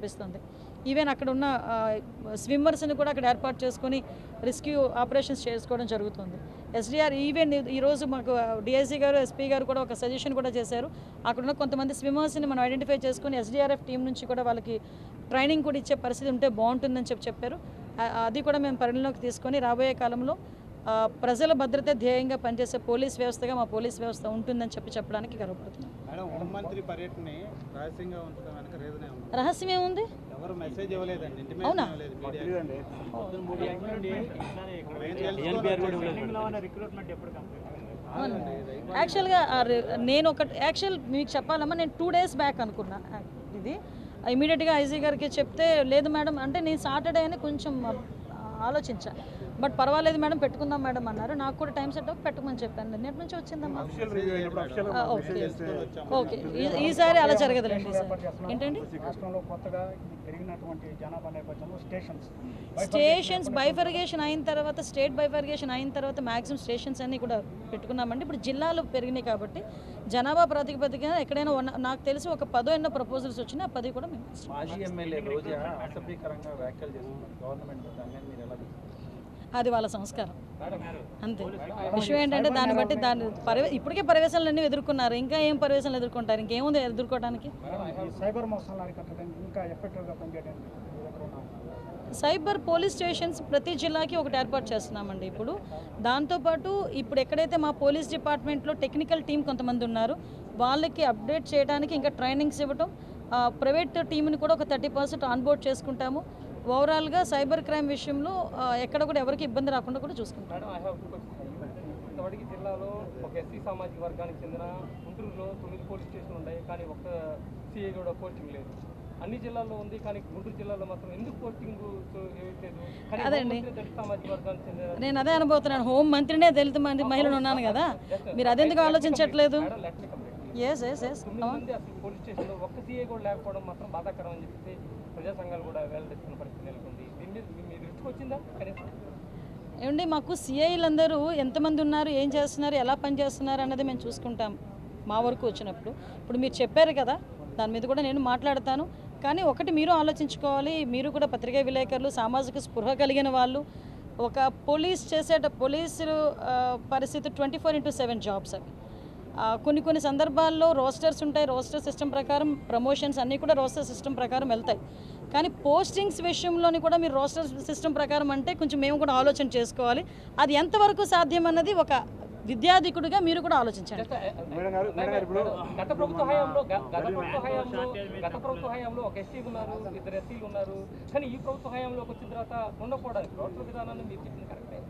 అనిపిస్తుంది ఈవెన్ అక్కడ ఉన్న స్విమ్మర్స్ని కూడా అక్కడ ఏర్పాటు చేసుకొని రెస్క్యూ ఆపరేషన్స్ చేసుకోవడం జరుగుతుంది. ఎస్డిఆర్ ఈవెన్ ఈరోజు మాకు డిఐసీ గారు ఎస్పీ గారు కూడా ఒక సజెషన్ కూడా చేశారు. అక్కడున్న కొంతమంది స్విమ్మర్స్ని మనం ఐడెంటిఫై చేసుకొని ఎస్డిఆర్ఎఫ్ టీం నుంచి కూడా వాళ్ళకి ట్రైనింగ్ కూడా ఇచ్చే పరిస్థితి ఉంటే బాగుంటుందని చెప్పి చెప్పారు. అది కూడా మేము పరిగణలోకి తీసుకొని రాబోయే కాలంలో ప్రజల భద్రత ధ్యేయంగా పనిచేసే పోలీస్ వ్యవస్థగా మా పోలీస్ వ్యవస్థ ఉంటుందని చెప్పి చెప్పడానికి గర్వపడుతున్నాం. మేడం హోంమంత్రి పర్యటనని రహస్యంగా ఉంచడం వెనక రీజన్ ఏమన్నా రహస్యం ఏముంది? ఇవ్వలేదండి అవునా? యాక్చువల్గా నేను ఒక యాక్చువల్ మీకు చెప్పాలమ్మా నేను టూ డేస్ బ్యాక్ అనుకున్నా ఇది. ఇమీడియట్గా ఐజీ గారికి చెప్తే లేదు మేడం అంటే నేను సాటర్డే అని కొంచెం ఆ, ఆలోచించా. బట్ పర్వాలేదు మేడం పెట్టుకుందాం మేడం అన్నారు. నాకు కూడా టైం సెట్ అప్ పెట్టుకోమని చెప్పాను. నిన్నటి నుంచి వచ్చిందమ్మా. ఓకే. ఓకే. ఈ- ఈసారి అలా జరగదులేండి. ఏంటండి? స్టేషన్స్ బైఫర్గేషన్ అయిన తర్వాత స్టేట్ బైఫర్గేషన్ అయిన తర్వాత మ్యాక్సిమం స్టేషన్స్ అన్ని కూడా పెట్టుకున్నామండి. ఇప్పుడు జిల్లాలు పెరిగినాయి కాబట్టి జనాభా ప్రాతిపదికన ఎక్కడైనా ఉన్న నాకు తెలిసి ఒక పదో ఎన్నో ప్రపోజల్స్ వచ్చినాయి ఆ పది కూడా మేము. మాజీ ఎమ్మెల్యే రోజా అసభ్యకరంగా వ్యాఖ్యలు చేస్తున్నారు. గవర్నమెంట్ దాని మీరు ఎలా? అది వాళ్ళ సంస్కారం. అంతే. విషయం ఏంటంటే దాన్ని బట్టి దాన్ని పర్యవే ఇప్పటికే పర్యవేశాలన్నీ ఎదుర్కొన్నారు. ఇంకా ఏం పర్యవేశాలు ఎదుర్కొంటారు? ఇంకేముంది ఎదుర్కోవడానికి సైబర్ ఇంకా సైబర్ పోలీస్ స్టేషన్స్ ప్రతి జిల్లాకి ఒకటి ఏర్పాటు చేస్తున్నామండి ఇప్పుడు. దాంతోపాటు ఇప్పుడు ఎక్కడైతే మా పోలీస్ డిపార్ట్మెంట్లో టెక్నికల్ టీం కొంతమంది ఉన్నారు వాళ్ళకి అప్డేట్ చేయడానికి ఇంకా ట్రైనింగ్స్ ఇవ్వటం ఆ, ప్రైవేట్ టీంని కూడా ఒక థర్టీ పర్సెంట్ ఆన్బోర్డ్ చేసుకుంటాము. ఓవరాల్గా సైబర్ క్రైమ్ విషయంలో ఎక్కడ కూడా ఎవరికి ఇబ్బంది రాకుండా కూడా చూసుకుంటాం ఇంతవరకు జిల్లాలో ఒక ఎస్సీ సామాజిక వర్గానికి చెందిన గుంటూరులో తొమ్మిది పోలీస్ స్టేషన్లు ఉన్నాయి కానీ ఒక్క సిఐ కూడా పోస్టింగ్ లేదు. అన్ని జిల్లాల్లో ఉంది కానీ గుంటూరు జిల్లాలో మాత్రం ఎందుకు పోస్టింగ్ అదండి. నేను అదే అనుభూతున్నాను హోం మంత్రినే దళిత మంది మహిళలు ఉన్నాను కదా. మీరు అదెందుకు ఆలోచించట్లేదు? ఎస్ ఎస్ ఎస్ పోలీస్ స్టేషన్లో ఒక్క సీఐ కూడా లేకపోవడం మాత్రం బాధాకరం అని చెప్పేసి ప్రజా సంఘాలు కూడా వెల్లడిస్తున్న పరిస్థితి నెలకొంది. దీన్ని మీ దృష్టికి వచ్చిందా? కనీసం. ఏమండి మాకు సిఐలందరూ ఎంతమంది ఉన్నారు ఏం చేస్తున్నారు ఎలా పనిచేస్తున్నారు అన్నది మేము చూసుకుంటాం మా వరకు వచ్చినప్పుడు. ఇప్పుడు మీరు చెప్పారు కదా దాని మీద కూడా నేను మాట్లాడతాను. కానీ ఒకటి మీరు ఆలోచించుకోవాలి మీరు కూడా పత్రికా విలేకరులు సామాజిక స్పృహ కలిగిన వాళ్ళు. ఒక పోలీస్ చేసేట పోలీసులు పరిస్థితి twenty four into seven jobs అవి. కొన్ని కొన్ని సందర్భాల్లో రోస్టర్స్ ఉంటాయి రోస్టర్ సిస్టమ్ ప్రకారం ప్రమోషన్స్ అన్నీ కూడా రోస్టర్ సిస్టమ్ ప్రకారం వెళ్తాయి. కానీ పోస్టింగ్స్ విషయంలోని కూడా మీరు రోస్టర్ సిస్టమ్ ప్రకారం అంటే కొంచెం మేము కూడా ఆలోచన చేసుకోవాలి. అది ఎంతవరకు సాధ్యం అన్నది ఒక విద్యాధికుడిగా మీరు కూడా ఆలోచించండి. మేడం గారు మేడం గారు ఇప్పుడు గత ప్రభుత్వ హయాంలో గ- గత ప్రభుత్వ హయాంలో గత ప్రభుత్వ హయాంలో ఒక ఎస్సీ ఉన్నారు ఇద్దరు ఎస్సీలు ఉన్నారు. కానీ ఈ ప్రభుత్వ హయాంలోకి వచ్చిన తర్వాత రోడ్ల విధానాన్ని మీరు చెప్పింది కరెక్టే.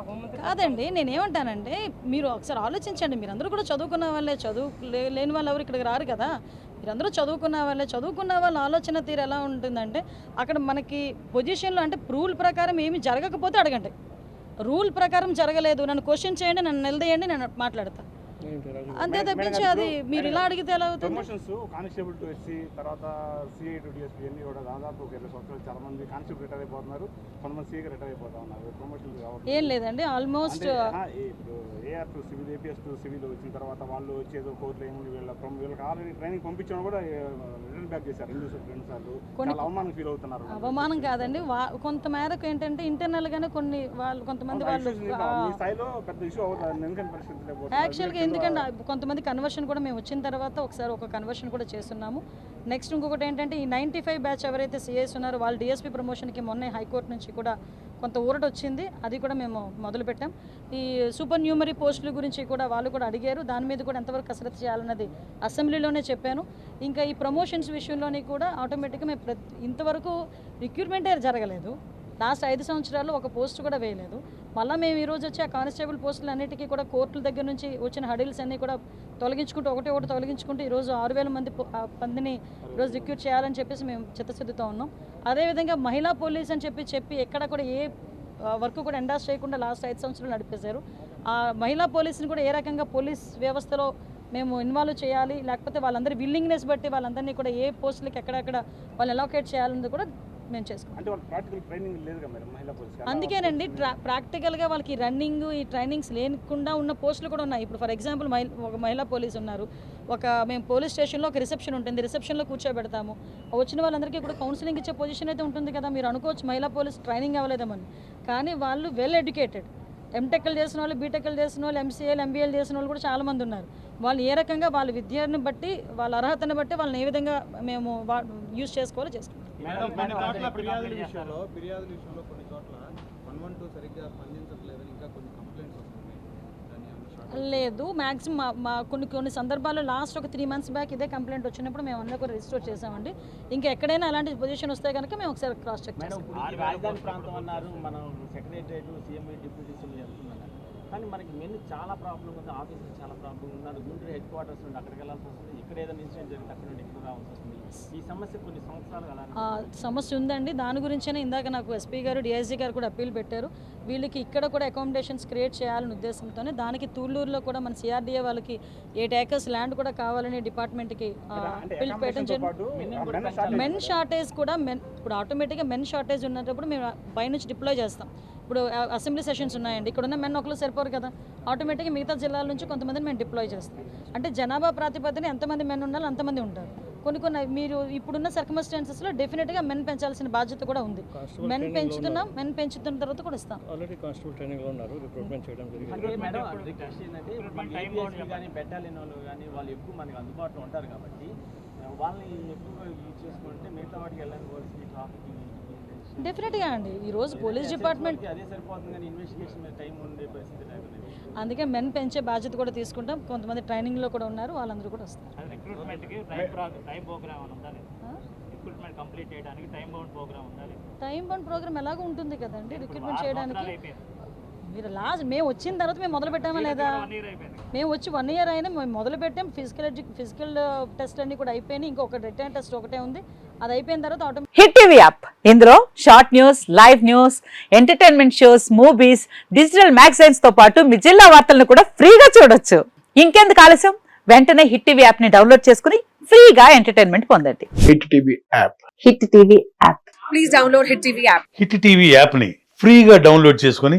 హోంమంత్రి కాదండి నేనేమంటానంటే మీరు ఒకసారి ఆలోచించండి. మీరందరూ కూడా చదువుకున్న వాళ్ళే చదువు లేని వాళ్ళు ఎవరు ఇక్కడికి రారు కదా. మీరందరూ చదువుకున్న వాళ్ళే చదువుకున్న వాళ్ళ ఆలోచన తీరు ఎలా ఉంటుందంటే అక్కడ మనకి పొజిషన్లో అంటే రూల్ ప్రకారం ఏమి జరగకపోతే అడగండి. రూల్ ప్రకారం జరగలేదు. నన్ను క్వశ్చన్ చేయండి నన్ను నిలదీయండి నేను మాట్లాడతాను అంతే తప్పించి అది మీరు ఇలా అడిగితే ఎలా అవుతుంది? ప్రమోషన్స్ కానిస్టేబుల్ టు ఎస్సీ తర్వాత సిఐ టు డిఎస్పీ అన్ని కూడా దాదాపు ఒక ఇరవై సంవత్సరాలు చాలా మంది కానిస్టేబుల్ రిటైర్ అయిపోతున్నారు. కొంతమంది సీగా రిటైర్ అయిపోతా ఉన్నారు. ప్రమోషన్స్ కావాలి ఏం లేదండి ఆల్మోస్ట్ ఇప్పుడు AR to civil APS to civil వచ్చిన తర్వాత వాళ్ళు వచ్చేదో కోర్టులో ఏముంది వీళ్ళ వీళ్ళకి ఆల్రెడీ ట్రైనింగ్ పంపించడం కూడా రిటర్న్ బ్యాక్ చేశారు రెండు రెండు సార్లు. అవమానం ఫీల్ అవుతున్నారు అవమానం కాదండి కొంత మేరకు ఏంటంటే ఇంటర్నల్గానే కొన్ని వాళ్ళు కొంతమంది వాళ్ళు స్థాయిలో పెద్ద ఇష్యూ అవుతుంది యాక్చువల్గా ఎందుకంటే కొంతమంది కన్వర్షన్ కూడా మేము వచ్చిన తర్వాత ఒకసారి ఒక కన్వర్షన్ కూడా చేస్తున్నాము. నెక్స్ట్ ఇంకొకటి ఏంటంటే ఈ నైంటీ ఫైవ్ బ్యాచ్ ఎవరైతే సిఎస్ ఉన్నారో వాళ్ళు డిఎస్పీ ప్రమోషన్కి మొన్నే హైకోర్టు నుంచి కూడా కొంత ఊరట వచ్చింది. అది కూడా మేము మొదలుపెట్టాం ఈ సూపర్ న్యూమరీ పోస్టుల గురించి కూడా వాళ్ళు కూడా అడిగారు. దాని మీద కూడా ఎంతవరకు కసరత్తు చేయాలన్నది అసెంబ్లీలోనే చెప్పాను. ఇంకా ఈ ప్రమోషన్స్ విషయంలోని కూడా ఆటోమేటిక్గా మేము ప్రతి ఇంతవరకు రిక్రూట్మెంటే జరగలేదు. లాస్ట్ ఐదు సంవత్సరాలు ఒక పోస్ట్ కూడా వేయలేదు. మళ్ళీ మేము ఈరోజు వచ్చి ఆ కానిస్టేబుల్ పోస్టులు అన్నిటికీ కూడా కోర్టుల దగ్గర నుంచి వచ్చిన హడిల్స్ అన్నీ కూడా తొలగించుకుంటూ ఒకటి ఒకటి తొలగించుకుంటూ ఈరోజు ఆరు వేల మంది పందిని మందిని ఈరోజు రిక్రూట్ చేయాలని చెప్పేసి మేము చిత్తశుద్ధితో ఉన్నాం. అదేవిధంగా మహిళా పోలీస్ అని చెప్పి చెప్పి ఎక్కడ కూడా ఏ వర్క్ కూడా ఎండాస్ చేయకుండా లాస్ట్ ఐదు సంవత్సరాలు నడిపేశారు. ఆ మహిళా పోలీసుని కూడా ఏ రకంగా పోలీస్ వ్యవస్థలో మేము ఇన్వాల్వ్ చేయాలి లేకపోతే వాళ్ళందరి విల్లింగ్నెస్ బట్టి వాళ్ళందరినీ కూడా ఏ పోస్టులకి ఎక్కడెక్కడ వాళ్ళు అలొకేట్ చేయాలన్నది కూడా మేము చేసుకుంటాం. అందుకేనండి ప్రాక్టికల్గా వాళ్ళకి రన్నింగ్ ఈ ట్రైనింగ్స్ లేకుండా ఉన్న పోస్టులు కూడా ఉన్నాయి. ఇప్పుడు ఫర్ ఎగ్జాంపుల్ మహిళ ఒక మహిళా పోలీస్ ఉన్నారు. ఒక మేము పోలీస్ స్టేషన్లో ఒక రిసెప్షన్ ఉంటుంది. రిసెప్షన్లో కూర్చోబెడతాము. వచ్చిన వాళ్ళందరికీ కూడా కౌన్సిలింగ్ ఇచ్చే పొజిషన్ అయితే ఉంటుంది కదా. మీరు అనుకోవచ్చు మహిళా పోలీస్ ట్రైనింగ్ అవ్వలేదేమని కానీ వాళ్ళు వెల్ ఎడ్యుకేటెడ్ ఎంటెక్లు చేసిన వాళ్ళు బీటెక్లు చేసిన వాళ్ళు ఎంసీఏలు ఎంబీఏలు చేసిన వాళ్ళు కూడా చాలామంది ఉన్నారు. వాళ్ళు ఏ రకంగా వాళ్ళ విద్యను బట్టి వాళ్ళ అర్హతను బట్టి వాళ్ళని ఏ విధంగా మేము యూజ్ చేసుకోవాలో చేసుకుంటాం. లేదు మ్యాక్సిమం మా- కొన్ని కొన్ని సందర్భాల్లో లాస్ట్ ఒక త్రీ మంత్స్ బ్యాక్ ఇదే కంప్లైంట్ వచ్చినప్పుడు మేము అన్నీ కూడా రిజిస్టర్ చేసామండి. ఇంకా ఎక్కడైనా అలాంటి పొజిషన్ వస్తే కనుక మేము ఒకసారి క్రాస్ చెక్ చేస్తాం. కానీ మనకి మెయిన్ చాలా ప్రాబ్లం ఉంది ఆఫీసెస్ చాలా ప్రాబ్లం ఉన్నారు గుంటూరు హెడ్ క్వార్టర్స్ నుండి అక్కడికి వెళ్ళాల్సి వస్తుంది. ఇక్కడ ఏదైనా ఇన్సిడెంట్ జరిగితే అక్కడ నుండి ఎక్కువ రావాల్సి వస్తుంది. ఈ సమస్య కొన్ని సంవత్సరాలు అలా ఆ సమస్య ఉందండి. దాని గురించేనే ఇందాక నాకు ఎస్పీ గారు డిఐజీ గారు కూడా అప్పీల్ పెట్టారు. వీళ్ళకి ఇక్కడ కూడా అకామిడేషన్స్ క్రియేట్ చేయాలని ఉద్దేశంతోనే దానికి తూళ్ళూరులో కూడా మన సిఆర్డీఏ వాళ్ళకి ఎయిట్ ఏకర్స్ ల్యాండ్ కూడా కావాలని డిపార్ట్మెంట్కి అంటే బిల్ పెట్టడం జరిగింది. మెన్ షార్టేజ్ కూడా మెన్ ఇప్పుడు ఆటోమేటిక్గా మెన్ షార్టేజ్ ఉన్నప్పుడు మేము పైనుంచి డిప్లాయ్ చేస్తాం. ఇప్పుడు అసెంబ్లీ సెషన్స్ ఉన్నాయండి. ఇక్కడ ఉన్న మెన్ ఒకరు సరిపోరు కదా. ఆటోమేటిక్గా మిగతా జిల్లాల నుంచి కొంతమందిని మేము డిప్లాయ్ చేస్తాం. అంటే జనాభా ప్రాతిపదికన ఎంతమంది మెన్ ఉండాలో అంతమంది ఉంటారు. కొన్ని కొన్ని మీరు ఇప్పుడున్న సర్కమస్టాన్సెస్లో డెఫినెట్గా మెన్ పెంచాల్సిన బాధ్యత కూడా ఉంది. మెన్ పెంచుతున్నాం మెన్ పెంచుతున్న తర్వాత కూడా ఇస్తాం. ఆల్రెడీ కానిస్టేబుల్ ట్రైనింగ్లో ఉన్నారు. రిక్రూట్మెంట్ చేయడం కానీ వాళ్ళు ఎక్కువ మనకి అందుబాటులో ఉంటారు కాబట్టి వాళ్ళని ఎక్కువగా యూజ్ చేసుకుంటే మిగతా వాటికి వెళ్ళని ట్రాఫిక్ డెఫినెట్గా అండి. ఈరోజు పోలీస్ డిపార్ట్మెంట్ అదే సరిపోతుంది కానీ ఇన్వెస్టిగేషన్ మీద టైం ఉండే పరిస్థితి లేకుండా అందుకే మెన్ పెంచే బాధ్యత కూడా తీసుకుంటాం. కొంతమంది ట్రైనింగ్లో కూడా ఉన్నారు. వాళ్ళందరూ కూడా వస్తారు. టైం టైం ప్రోగ్రామ్ అని ఉందా రిక్రూట్మెంట్ కంప్లీట్ చేయడానికి టైం బౌండ్ ప్రోగ్రామ్ ఉందా టైం బౌండ్ ప్రోగ్రామ్ ఎలాగో ఉంటుంది కదండి. రిక్రూట్మెంట్ చేయడానికి మీరు లాస్ట్ మేము వచ్చిన తర్వాత మేము మొదలు పెట్టామా లేదా? మేము వచ్చి వన్ ఇయర్ అయినా మేము మొదలు పెట్టాం. ఫిజికల్ ఎడ్యు ఫిజికల్ టెస్ట్ అన్ని కూడా అయిపోయినాయి. ఇంకొక రిటర్న్ టెస్ట్ ఒకటే ఉంది. అది అయిపోయిన తర్వాత ఆటోమేటిక్ హిట్ టీవీ యాప్ ఇందులో short news live news entertainment shows movies digital మ్యాగజైన్స్తో పాటు మీ జిల్లా వార్తలను కూడా ఫ్రీగా చూడొచ్చు. ఇంకెందుకు ఆలస్యం? వెంటనే హిట్ టీవీ యాప్ని డౌన్లోడ్ చేసుకుని ఫ్రీగా ఎంటర్టైన్మెంట్ పొందండి. Hit TV app Hit TV app Hit TV యాప్ని ఫ్రీగా డౌన్లోడ్ చేసుకొని